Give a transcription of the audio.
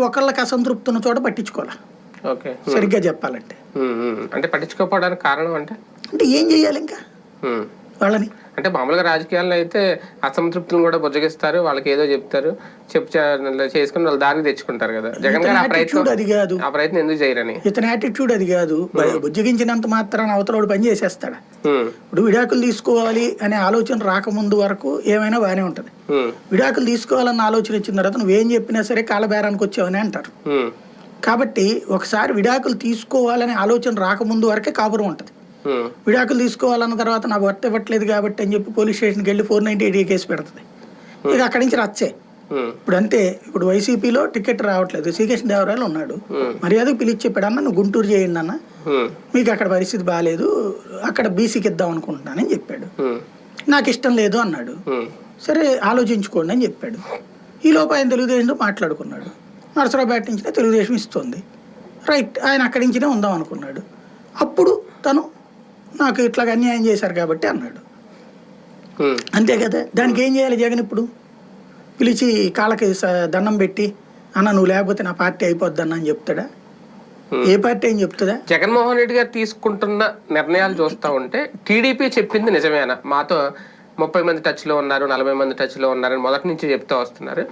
ఒకళ్ళకి అసంతృప్తి ఉన్న చోట పట్టించుకోవాలి? ఓకే. సరిగ్గా చెప్పాలంటే. అంటే పట్టించుకోకపోవడానికి కారణం అంటే? అంటే ఏం చేయాలి ఇంకా. వాళ్ళని. అంటే మామూలుగా రాజకీయాల్లో అయితే అసంతృప్తులను కూడా బుజ్జగిస్తారు వాళ్ళకి ఏదో చెప్తారు చెప్పు చేసుకుని వాళ్ళు దారికి తెచ్చుకుంటారు కదా. జగన్ గారు ఆ ప్రయత్నం యాటిట్యూడ్ అది కాదు. ఆ ప్రయత్నం ఎందుకు చేయరని? ఇతని యాటిట్యూడ్ అది కాదు. బుజ్జగించినంత మాత్రాన అవతలోడు పని చేసేస్తాడు. ఇప్పుడు విడాకులు తీసుకోవాలి అనే ఆలోచన రాకముందు వరకు ఏమైనా బాగానే ఉంటుంది. విడాకులు తీసుకోవాలన్న ఆలోచన వచ్చిన తర్వాత నువ్వేం చెప్పినా సరే కాలబేరానికి వచ్చావని అంటారు. కాబట్టి ఒకసారి విడాకులు తీసుకోవాలనే ఆలోచన రాకముందు వరకే కాపురం ఉంటుంది. విడాకులు తీసుకోవాలన్న తర్వాత నాకు వర్త ఇవ్వట్లేదు కాబట్టి అని చెప్పి పోలీస్ స్టేషన్కి వెళ్ళి ఫోర్ నైన్టీ ఎయిట్ కేసు పెడుతుంది. ఇక అక్కడి నుంచి రచ్చే. ఉమ్, ఇప్పుడు అంతే ఇప్పుడు వైసీపీలో టికెట్ రావట్లేదు. శ్రీకృష్ణ దేవరాయలు ఉన్నాడు. Hmm. మర్యాదకు పిలిచి చెప్పాడు అన్న నువ్వు గుంటూరు చేయండి అన్న మీకు అక్కడ పరిస్థితి బాగాలేదు అక్కడ బీసీకి ఇద్దాం అనుకుంటున్నానని చెప్పాడు. నాకు ఇష్టం లేదు అన్నాడు. సరే ఆలోచించుకోండి అని చెప్పాడు. ఈ లోపు ఆయన తెలుగుదేశంతో మాట్లాడుకున్నాడు. నరసరావుపేట నుంచినే తెలుగుదేశం ఇస్తుంది. రైట్ ఆయన అక్కడి నుంచినే ఉందాం అనుకున్నాడు. అప్పుడు తను నాకు ఇట్లాగ అన్యాయం చేశారు కాబట్టి అన్నాడు. అంతే కదా? దానికి ఏం చేయాలి జగన్ ఇప్పుడు? పిలిచి కాళ్ళకి దండం పెట్టి అన్న నువ్వు లేకపోతే నా పార్టీ అయిపోద్దన్న అని చెప్తాడా? ఏ పార్టీ అని చెప్తుందా జగన్మోహన్ రెడ్డి గారు తీసుకుంటున్న నిర్ణయాలు చూస్తూ ఉంటే టీడీపీ చెప్పింది నిజమేనా? మాతో ముప్పై మంది టచ్లో ఉన్నారు నలభై మంది టచ్లో ఉన్నారని మొదటి నుంచి చెప్తూ వస్తున్నారు.